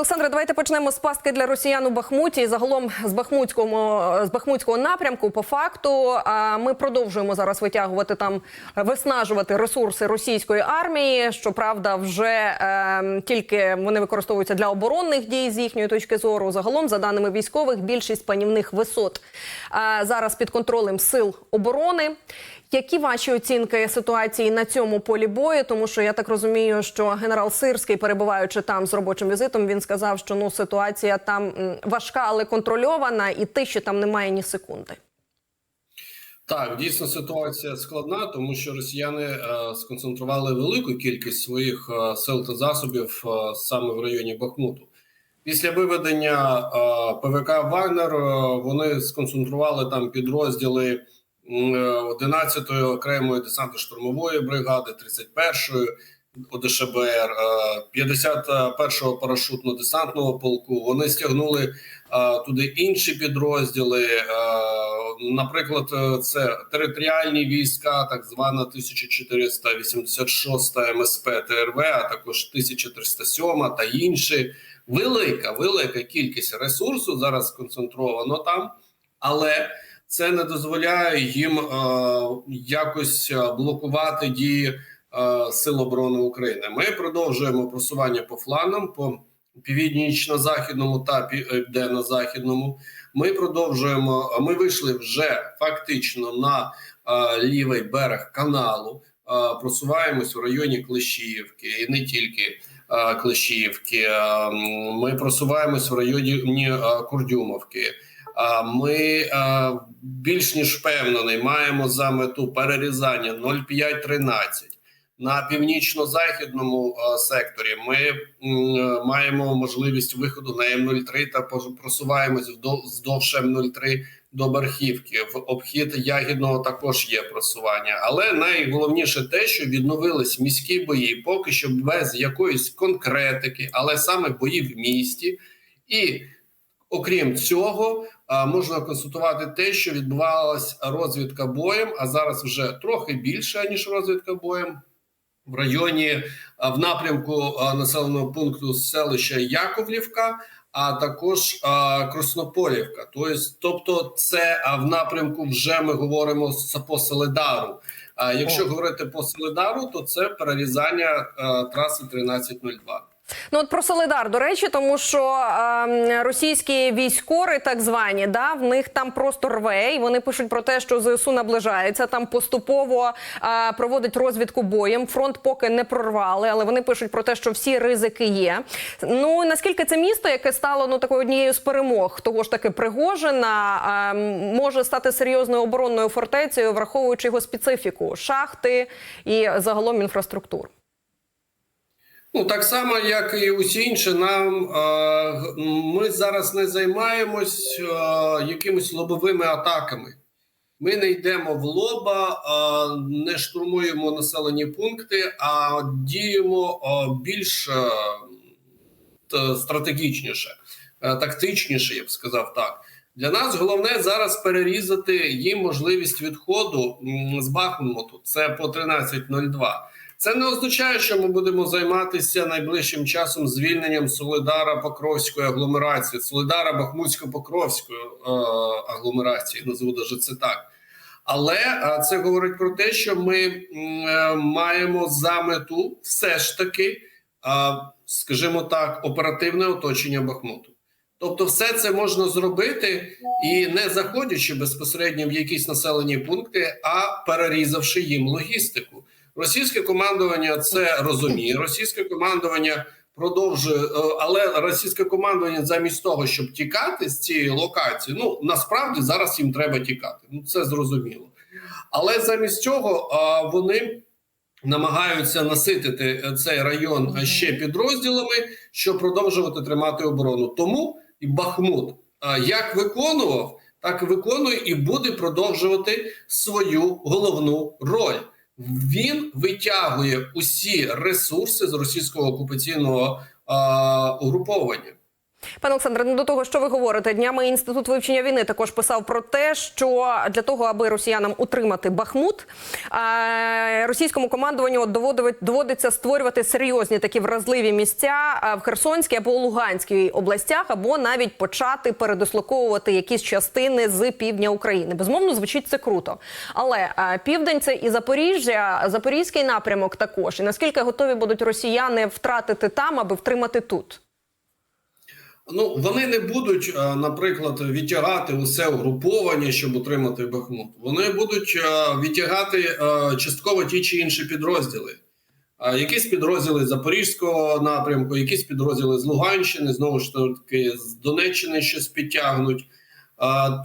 Олександре, давайте почнемо з пастки для росіян у Бахмуті. Загалом з Бахмутського з Бахмутського напрямку. По факту ми продовжуємо зараз витягувати там, виснажувати ресурси російської армії. Щоправда, вже е, тільки вони використовуються для оборонних дій з їхньої точки зору. Загалом, за даними військових, більшість панівних висот е, зараз під контролем сил оборони. Які ваші оцінки ситуації на цьому полі бою? Тому що я так розумію, що генерал Сирський, перебуваючи там з робочим візитом, він сказав, що ну ситуація там важка, але контрольована, і тиші там немає ні секунди. Так, дійсно ситуація складна, тому що росіяни е, сконцентрували велику кількість своїх е, сил та засобів е, саме в районі Бахмуту. Після виведення е, ПВК Вагнер е, вони сконцентрували там підрозділи 11-ї окремої десантно-штурмової бригади, 31-ї ОДШБР, е, 51-го парашутно-десантного полку. Вони стягнули е, туди інші підрозділи. е, Наприклад, е, це територіальні війська, так звана 1486 МСП ТРВ, а також 1307 та інші. Велика, велика кількість ресурсу зараз сконцентровано там, але це не дозволяє їм е, якось е, блокувати дії е, Сил оборони України. Ми продовжуємо просування по флангам, по північно-західному та південно-західному. Ми продовжуємо. Ми вийшли вже фактично на е, лівий берег каналу. Е, просуваємось в районі Клещіївки і не тільки е, Клещіївки. Е, Ми просуваємось в районі е, Курдюмовки. Ми більш ніж впевнений маємо за мету перерізання 0,5-13. На північно-західному секторі ми е, маємо можливість виходу на М03 та просуваємось вздовж М03 до Бархівки. В обхід Ягідного також є просування. Але найголовніше те, що відновились міські бої, поки що без якоїсь конкретики, але саме бої в місті. І окрім цього, можна констатувати те, що відбувалась розвідка боєм, а зараз вже трохи більше ніж розвідка боєм в районі в напрямку населеного пункту селища Яковлівка, а також Краснополівка. Тобто, це в напрямку вже ми говоримо по Селедару. А якщо О. говорити по Селедару, то це перерізання траси 1302. Ну от про Солидар, до речі, тому що ем, російські військори, так звані, да, в них там просто рве, і вони пишуть про те, що ЗСУ наближається, там поступово е, проводить розвідку боєм. Фронт поки не прорвали, але вони пишуть про те, що всі ризики є. Ну наскільки це місто, яке стало ну такою однією з перемог, того ж таки Пригожина, ем, може стати серйозною оборонною фортецею, враховуючи його специфіку, шахти і загалом інфраструктуру. Ну так само, як і усі інші, нам е, ми зараз не займаємось е, якимись лобовими атаками. Ми не йдемо в лоба, е, не штурмуємо населені пункти, а діємо більш стратегічніше, тактичніше, я б сказав так. Для нас головне зараз перерізати їм можливість відходу з Бахмуту. Це по 13.02. Це не означає, що ми будемо займатися найближчим часом звільненням Солидара Покровської агломерації, Солидара Бахмутсько-Покровської е, агломерації, назву даже це так. Але е, це говорить про те, що ми е, маємо за мету все ж таки, е, скажімо так, оперативне оточення Бахмуту. Тобто, все це можна зробити і не заходячи безпосередньо в якісь населені пункти, а перерізавши їм логістику. Російське командування це розуміє. Російське командування продовжує, е, але російське командування замість того, щоб тікати з цієї локації, ну насправді зараз їм треба тікати. Ну це зрозуміло. Але замість цього вони намагаються наситити е, цей район е, ще підрозділами, щоб продовжувати тримати оборону. Тому і Бахмут як виконував, так і виконує і буде продовжувати свою головну роль. Він витягує усі ресурси з російського окупаційного угруповання. Пане Олександре, ну до того, що ви говорите, днями інститут вивчення війни також писав про те, що для того, аби росіянам утримати Бахмут, російському командуванню доводить- доводиться створювати серйозні такі вразливі місця в Херсонській або Луганській областях, або навіть почати передислоковувати якісь частини з півдня України. Безумовно, звучить це круто. Але південь це і Запоріжжя, Запорізький напрямок також. І наскільки готові будуть росіяни втратити там, аби втримати тут? Ну вони не будуть, е, наприклад, відтягати усе угруповання, щоб утримати Бахмут. Вони будуть е, відтягати е, частково ті чи інші підрозділи. Якісь підрозділи Запорізького напрямку, якісь підрозділи з Луганщини, знову ж таки з Донеччини щось підтягнуть.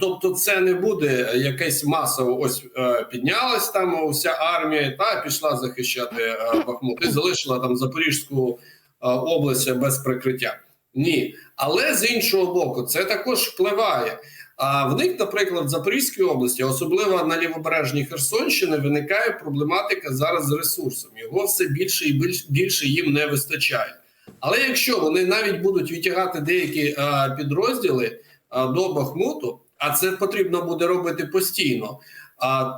Тобто, це не буде якесь масово. Ось піднялась там вся армія та пішла захищати Бахмут і залишила там Запорізьку область без прикриття. Ні, але з іншого боку, це також впливає. А в них, наприклад, в Запорізькій області, особливо на лівобережній Херсонщині, виникає проблематика зараз з ресурсом. Його все більше і більше їм не вистачає. Але якщо вони навіть будуть відтягати деякі а, підрозділи а, до Бахмуту, а це потрібно буде робити постійно.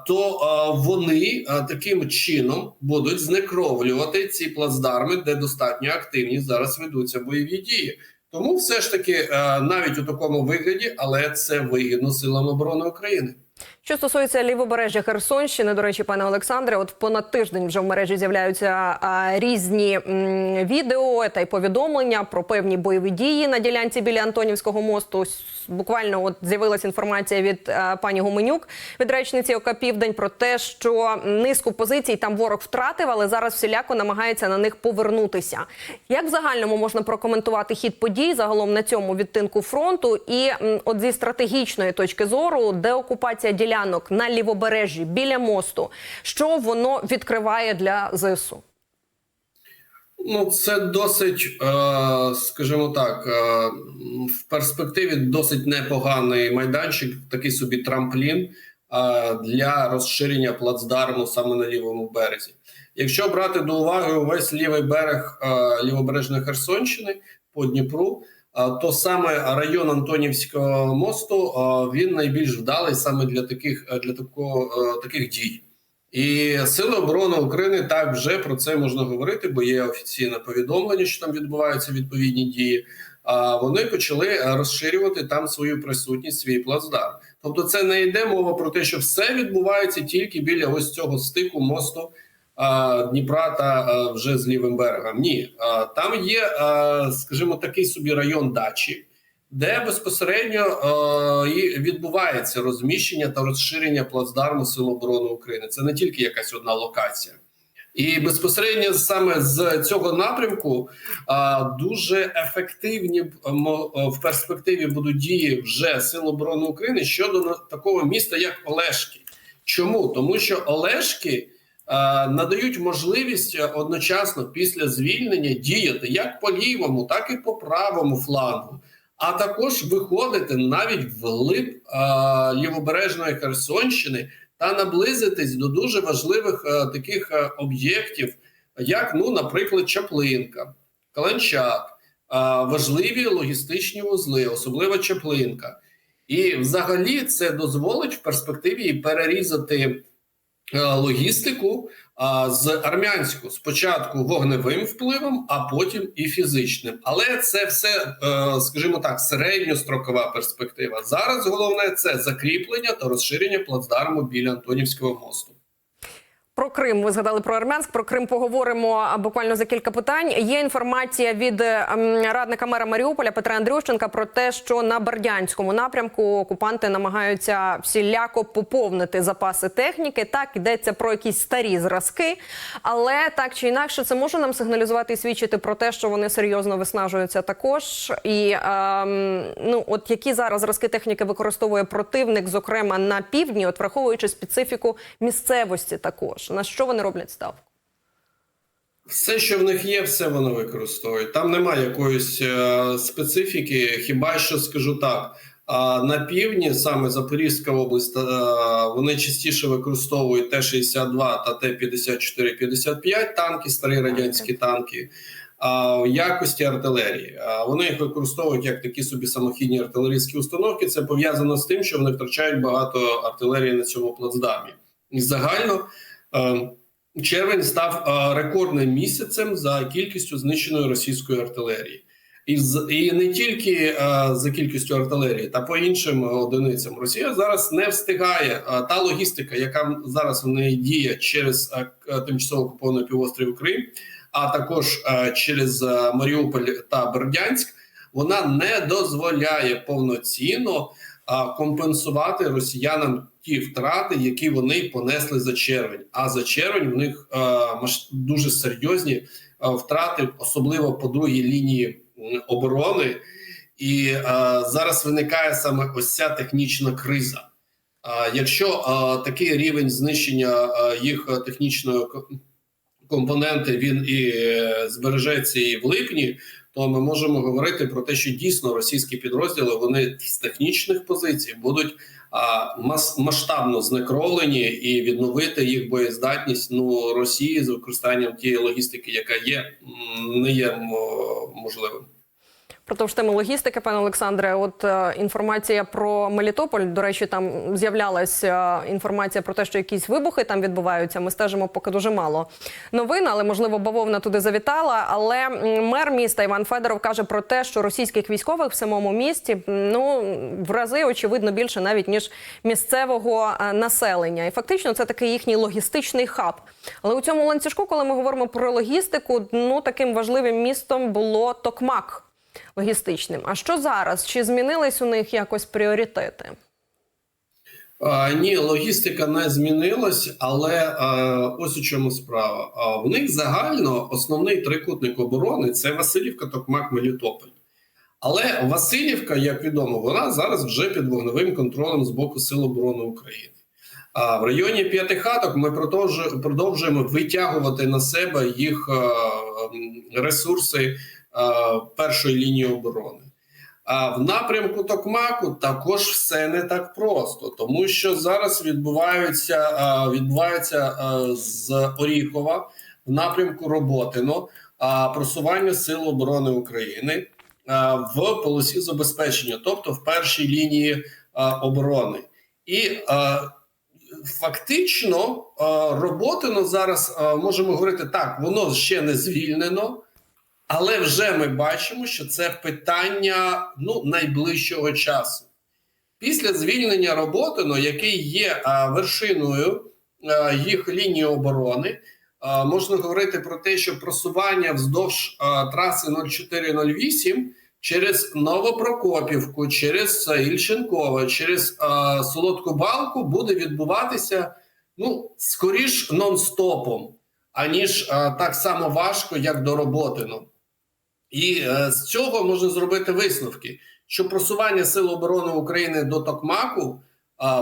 То вони таким чином будуть знекровлювати ці плацдарми, де достатньо активні зараз ведуться бойові дії. Тому все ж таки, е, навіть у такому вигляді, але це вигідно силам оборони України. Що стосується лівобережжя Херсонщини, до речі, пане Олександре, от понад тиждень вже в мережі з'являються різні м, відео та й повідомлення про певні бойові дії на ділянці біля Антонівського мосту. Буквально от з'явилася інформація від а, пані Гуменюк, від речниці ОК Південь, про те, що низку позицій там ворог втратив, але зараз всіляко намагається на них повернутися. Як в загальному можна прокоментувати хід подій загалом на цьому відтинку фронту? І м, от зі стратегічної точки зору, деокупація ділянок на лівобережжі біля мосту, що воно відкриває для ЗСУ? Ну, це досить, е, скажімо так, е, в перспективі досить непоганий майданчик, такий собі трамплін е, для розширення плацдарму саме на лівому березі. Якщо брати до уваги увесь лівий берег лівобережної Херсонщини по Дніпру, то саме район Антонівського мосту е, він найбільш вдалий саме для таких для такого е, таких дій. І сили оборони України так вже про це можна говорити, бо є офіційне повідомлення, що там відбуваються відповідні дії. А вони почали розширювати там свою присутність, свій плацдарм. Тобто, це не йде мова про те, що все відбувається тільки біля ось цього стику мосту Дніпра та вже з лівим берегом. Ні, там є, скажімо, такий собі район дачі, де безпосередньо відбувається розміщення та розширення плацдарму Сил оборони України. Це не тільки якась одна локація. І безпосередньо саме з цього напрямку а, дуже ефективні в перспективі будуть дії вже Сил оборони України щодо такого міста, як Олешки. Чому? Тому що Олешки надають можливість е, одночасно після звільнення діяти як по лівому, так і по правому флангу а також виходити навіть вглиб а, лівобережної Херсонщини та наблизитись до дуже важливих таких об'єктів, як, ну, наприклад, Чаплинка, Каланчак, важливі логістичні вузли, особливо Чаплинка. І взагалі це дозволить в перспективі перерізати е, логістику з армянську спочатку вогневим впливом, а потім і фізичним. Але це все, е, скажімо так, середньострокова перспектива. Зараз головне це закріплення та розширення плацдарму біля Антонівського мосту. Про Крим ви згадали про Армянськ. Про Крим поговоримо буквально за кілька питань. Є інформація від е, радника мера Маріуполя Петра Андрющенка про те, що на Бердянському напрямку окупанти намагаються всіляко поповнити запаси техніки. Так йдеться про якісь старі зразки, але так чи інакше, це може нам сигналізувати і свідчити про те, що вони серйозно виснажуються також. І ем, ну, от які зараз зразки техніки використовує противник, зокрема на півдні, от враховуючи специфіку місцевості, також на що вони роблять ставку? Все, що в них є, все вони використовують. Там немає якоїсь е, специфіки. Хіба що скажу так. А на півдні, саме Запорізька область, е, вони частіше використовують Т-62 та Т-54-55 танки, старі радянські танки. а, в якості артилерії. Вони їх використовують як такі собі самохідні артилерійські установки. Це пов'язано з тим, що вони втрачають багато артилерії на цьому плацдармі. І загально е, червень став е, рекордним місяцем за кількістю знищеної російської артилерії. І, і не тільки е, за кількістю артилерії, та по іншим е, одиницям. Росія зараз не встигає е, та логістика, яка зараз в неї діє через е, тимчасово окупований півострів Крим, а також е, через е, Маріуполь та Бердянськ, вона не дозволяє повноцінно компенсувати росіянам ті втрати, які вони понесли за червень. А за червень в них а, дуже серйозні а, втрати, особливо по другій лінії оборони. І а, зараз виникає саме ось ця технічна криза. Якщо такий рівень знищення їх технічної ко- компоненти він і е, збережеться і в липні, то ми можемо говорити про те, що дійсно російські підрозділи вони з технічних позицій будуть масштабно знекровлені і відновити їх боєздатність ну Росії з використанням тієї логістики, яка є, не є м, Продовж теми логістики, пане Олександре, от е, інформація про Мелітополь. До речі, там з'являлася е, інформація про те, що якісь вибухи там відбуваються. Ми стежимо поки дуже мало новин, але можливо бавовна туди завітала. Але мер міста Іван Федоров каже про те, що російських військових в самому місті ну в рази очевидно більше навіть ніж місцевого е, населення. І фактично це такий їхній логістичний хаб. Але у цьому ланцюжку, коли ми говоримо про логістику, ну таким важливим містом було Токмак логістичним. А що зараз? Чи змінились у них якось пріоритети? А, ні, логістика не змінилась, але а, ось у чому справа. А, в них загально основний трикутник оборони це Васильівка, Токмак, Мелітополь. Але Васильівка, як відомо, вона зараз вже під вогневим контролем з боку Сил оборони України. А в районі п'яти хаток ми продовжуємо витягувати на себе їх ресурси першої лінії оборони. А в напрямку Токмаку також все не так просто, тому що зараз відбуваються е, відбувається е, з Оріхова в напрямку Роботино просування Сил оборони України е, в полосі забезпечення, тобто в першій лінії е, оборони. І е, фактично е, Роботино зараз е, можемо говорити так, воно ще не звільнено. Але вже ми бачимо, що це питання ну, найближчого часу. Після звільнення Роботино, який є а, вершиною а, їх лінії оборони, а, можна говорити про те, що просування вздовж а, траси 0408 через Новопрокопівку, через Ільченкове, через а, Солодку Балку буде відбуватися ну, скоріш нон-стопом, аніж а, так само важко, як до Роботино. І е, з цього можна зробити висновки, що просування Сил оборони України до Токмаку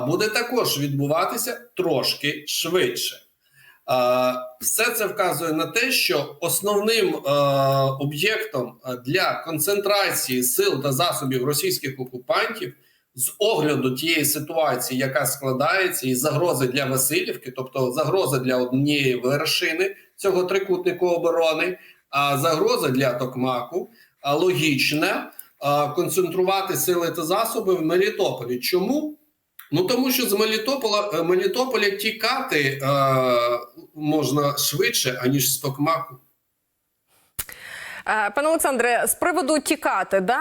буде також відбуватися трошки швидше. Е, все це вказує на те, що основним е, об'єктом е, для концентрації сил та засобів російських окупантів з огляду тієї ситуації, яка складається, і загрози для Васильівки, тобто загрози для однієї вершини цього трикутнику оборони, а загроза для Токмаку логічна концентрувати сили та засоби в Мелітополі. Чому? Ну тому що з Мелітополя е, Мелітополя тікати е, можна швидше, аніж з Токмаку. Е, Пане Олександре, з приводу тікати, да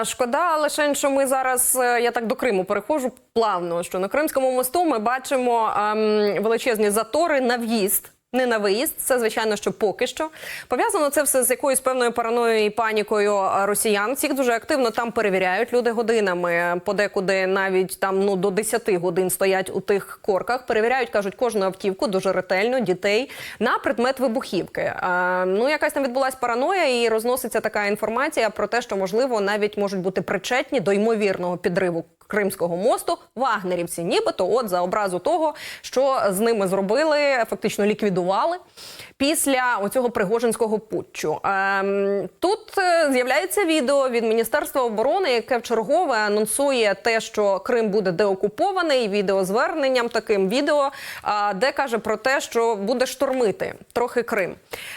е, шкода лише, що ми зараз я так до Криму переходжу плавно. Що на Кримському мосту ми бачимо ем, величезні затори на в'їзд. Не на виїзд, це звичайно, що поки що пов'язано це все з якоюсь певною параноєю і панікою е, росіян. Всіх дуже активно там перевіряють люди годинами. Подекуди навіть там ну до 10 годин стоять у тих корках. Перевіряють, кажуть, кожну автівку дуже ретельно, дітей на предмет вибухівки. Е, ну якась там відбулася параноя, і розноситься така інформація про те, що можливо навіть можуть бути причетні до ймовірного підриву Кримського мосту вагнерівці, нібито от за образу того, що з ними зробили, фактично ліквідували після оцього пригожинського путчу. Ем, тут е, з'являється відео від Міністерства оборони, яке вчергове анонсує те, що Крим буде деокупований. Відеозверненням таким відео, а, де каже про те, що буде штурмити трохи Крим.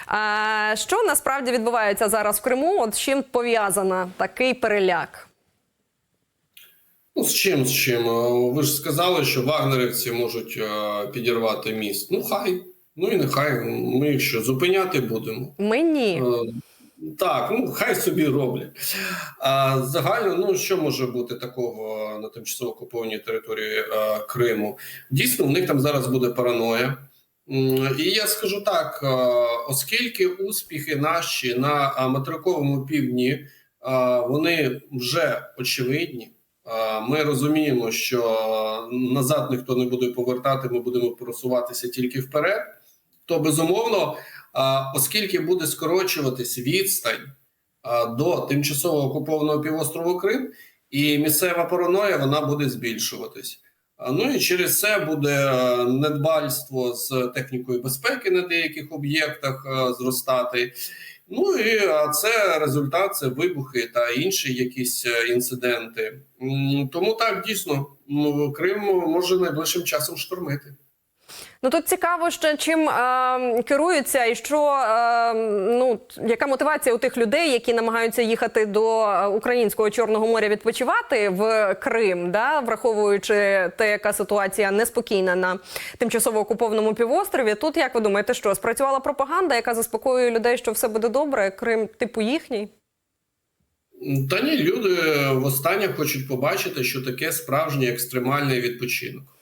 А, що насправді відбувається зараз в Криму? От з чим пов'язана такий переляк? Ну, з чим, з чим? Е, Ви ж сказали, що вагнерівці можуть е, підірвати міст. Ну, хай. Ну і нехай. Ми їх що, зупиняти будемо. Мені Е, Так, ну хай собі роблять. А загально, ну що може бути такого на тимчасово окупованій території е, Криму? Дійсно, в них там зараз буде параноя. І я скажу так: оскільки успіхи наші на материковому півдні вони вже очевидні. Ми розуміємо, що назад ніхто не буде повертати, ми будемо просуватися тільки вперед. То безумовно, оскільки буде скорочуватись відстань до тимчасово окупованого півострову Крим, і місцева параноя вона буде збільшуватись. Ну і через це буде недбальство з технікою безпеки на деяких об'єктах зростати. Ну і це результат, це вибухи та інші якісь е, інциденти. Тому так дійсно Крим може найближчим часом штурмити. Ну тут цікаво, ще чим е, керуються, і що е, ну яка мотивація у тих людей, які намагаються їхати до е, українського чорного моря відпочивати в Крим, да, враховуючи те, яка ситуація неспокійна на тимчасово окупованому півострові. Тут як ви думаєте, що спрацювала пропаганда, яка заспокоює людей, що все буде добре? Крим типу їхній? Та ні, люди востаннє хочуть побачити, що таке справжній екстремальний відпочинок.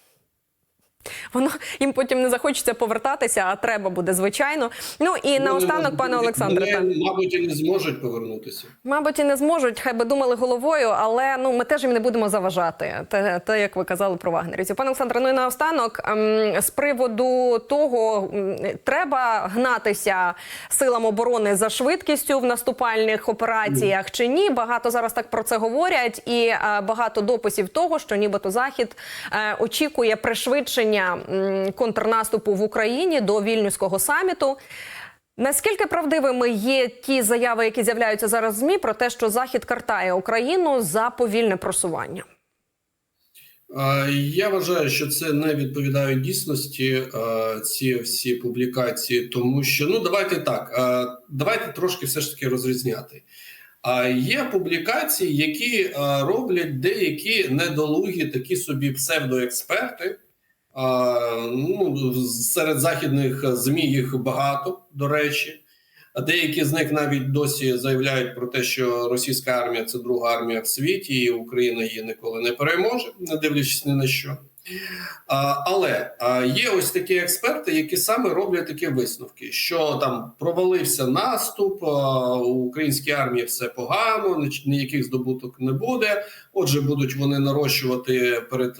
Воно їм потім не захочеться повертатися, а треба буде звичайно. Ну і наостанок, пане Олександре, мабуть, і не зможуть повернутися. Мабуть, і не зможуть, хай би думали головою, але ну ми теж їм не будемо заважати. Те, те як ви казали про вагнерівців. Пане Олександре, ну і наостанок ем, з приводу того, треба гнатися силам оборони за швидкістю в наступальних операціях чи ні. Багато зараз так про це говорять, і е, багато дописів того, що нібито захід е, очікує пришвидшення м, контрнаступу в Україні до вільнюського саміту. Наскільки правдивими є ті заяви, які з'являються зараз в змі про те, що Захід картає Україну за повільне просування? Я вважаю, що це не відповідає дійсності ці всі публікації, тому що ну давайте так, давайте трошки все ж таки розрізняти. А є публікації, які роблять деякі недолугі такі собі псевдоексперти. Ну, серед західних ЗМІ їх багато, до речі. Деякі з них навіть досі заявляють про те, що російська армія це друга армія в світі, і Україна її ніколи не переможе, не дивлячись ні на що. Але є ось такі експерти, які саме роблять такі висновки, що там провалився наступ, у українській армії все погано, ніяких здобуток не буде. Отже, будуть вони нарощувати перед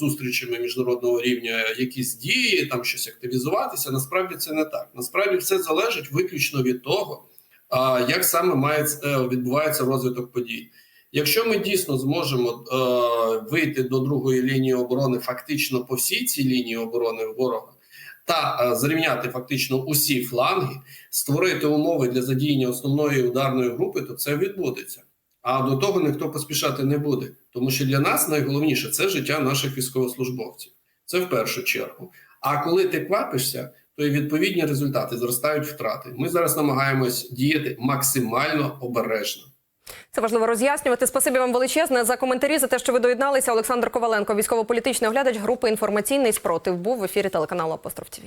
зустрічами міжнародного рівня якісь дії, там щось активізуватися. Насправді це не так. Насправді все залежить виключно від того, як саме має е, відбувається розвиток подій. Якщо ми дійсно зможемо е, вийти до другої лінії оборони, фактично по всій цій лінії оборони ворога, та е, зрівняти фактично усі фланги, створити умови для задіяння основної ударної групи, то це відбудеться. А до того ніхто поспішати не буде, тому що для нас найголовніше це життя наших військовослужбовців. Це в першу чергу. А коли ти квапишся, то і відповідні результати зростають втрати. Ми зараз намагаємось діяти максимально обережно. Це важливо роз'яснювати. Спасибі вам величезне за коментарі за те, що ви доєдналися. Олександр Коваленко, військово-політичний оглядач групи інформаційний спротив, був в ефірі телеканалу Апостроф ТВ.